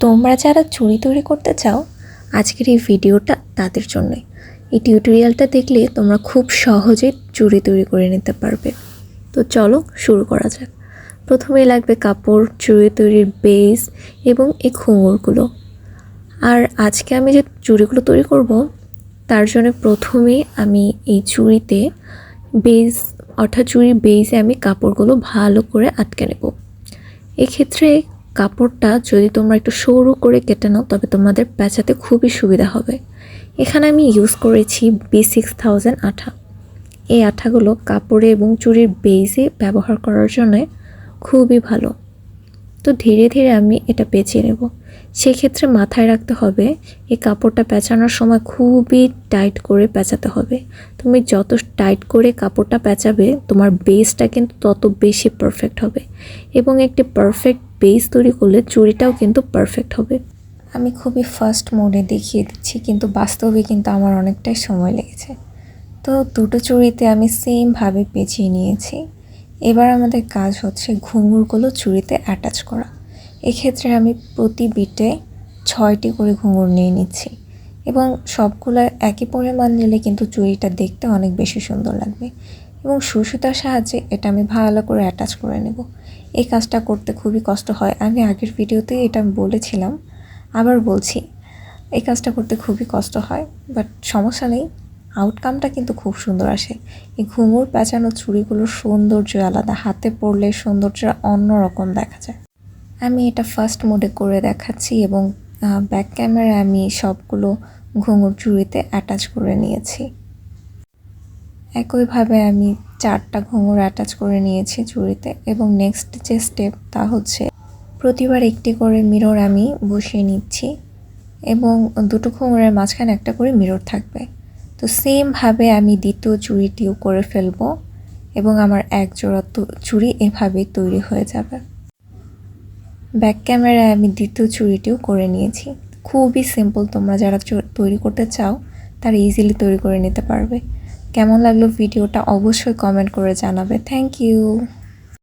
তোমরা যারা চুড়ি তৈরি করতে চাও, আজকের এই ভিডিওটা তাদের জন্যই এই টিউটোরিয়ালটা দেখলে তোমরা খুব সহজেই চুড়ি তৈরি করে নিতে পারবে। তো চলো শুরু করা যাক। প্রথমেই লাগবে কাপড় চুড়ি তৈরির বেস এবং এই ঘুঙুরগুলো আর আজকে আমি যে চুড়িগুলো তৈরি করব, তার জন্য প্রথমে আমি এই চুড়িতে বেস অর্থাৎ চুড়ির বেসে আমি কাপড়গুলো ভালো করে আটকে নেব। এক্ষেত্রে কাপড়টা যদি তোমরা একটু সরু করে কেটে নাও, তবে তোমাদের পেঁচাতে খুবই সুবিধা হবে। এখানে আমি ইউজ করেছি বি সিক্স থাউজেন্ড আঠা। এই আঠাগুলো কাপড়ে এবং চুড়ির বেসে ব্যবহার করার জন্য খুবই ভালো। তো ধীরে ধীরে আমি এটা পেঁচিয়ে নেব। সেক্ষেত্রে মাথায় রাখতে হবে, এই কাপড়টা পেঁচানোর সময় খুবই টাইট করে পেঁচাতে হবে। তুমি যত টাইট করে কাপড়টা পেঁচাবে, তোমার বেসটা কিন্তু তত বেশি পারফেক্ট হবে। এবং একটি পারফেক্ট বেস তৈরি করলে চুরিটাও কিন্তু পারফেক্ট হবে। আমি খুবই ফার্স্ট মোডে দেখিয়ে দিচ্ছি, কিন্তু বাস্তবে কিন্তু আমার অনেকটাই সময় লেগেছে। তো দুটো চুড়িতে আমি সেমভাবে পেঁচিয়ে নিয়েছি। এবার আমাদের কাজ হচ্ছে ঘুঙুরগুলো চুড়িতে অ্যাটাচ করা। এক্ষেত্রে আমি প্রতি বিটে ছয়টি করে ঘুঙুর নিয়ে নিচ্ছি এবং সবগুলো একই পরিমাণ নিলে কিন্তু চুড়িটা দেখতে অনেক বেশি সুন্দর লাগবে। এবং সুসুতার সাহায্যে এটা আমি ভালো করে অ্যাটাচ করে নেব। এই কাজটা করতে খুবই কষ্ট হয়। আমি আগের ভিডিওতে এটা বলেছিলাম, আবার বলছি। এই কাজটা করতে খুবই কষ্ট হয় বাট সমস্যা নেই। আউটকামটা কিন্তু খুব সুন্দর আসে। এই ঘুঙুর পেঁচানো চুড়িগুলোর সৌন্দর্য আলাদা, হাতে পরলে সৌন্দর্য অন্যরকম দেখা যায়। আমি এটা ফার্স্ট মোডে করে দেখাচ্ছি এবং ব্যাক ক্যামেরায় আমি সবগুলো ঘুঙুর চুড়িতে অ্যাটাচ করে নিয়েছি। একইভাবে আমি চারটা ঘুঙুর অ্যাটাচ করে নিয়েছি চুড়িতে এবং নেক্সট যে স্টেপ তা হচ্ছে প্রতিবার একটি করে মিরর আমি বসিয়ে নিচ্ছি এবং দুটো ঘুঙুরের মাঝখানে একটা করে মিরর থাকবে। তো সেমভাবে আমি দ্বিতীয় চুড়িটিও করে ফেলব এবং আমার এক জোড়া চুড়ি এভাবেই তৈরি হয়ে যাবে। ব্যাক ক্যামেরায় আমি দ্বিতীয় চুড়িটিও করে নিয়েছি। খুবই সিম্পল তোমরা যারা তৈরি করতে চাও, তারা ইজিলি তৈরি করে নিতে পারবে। কেমন লাগল ভিডিওটা অবশ্যই কমেন্ট করে জানাবে। Thank you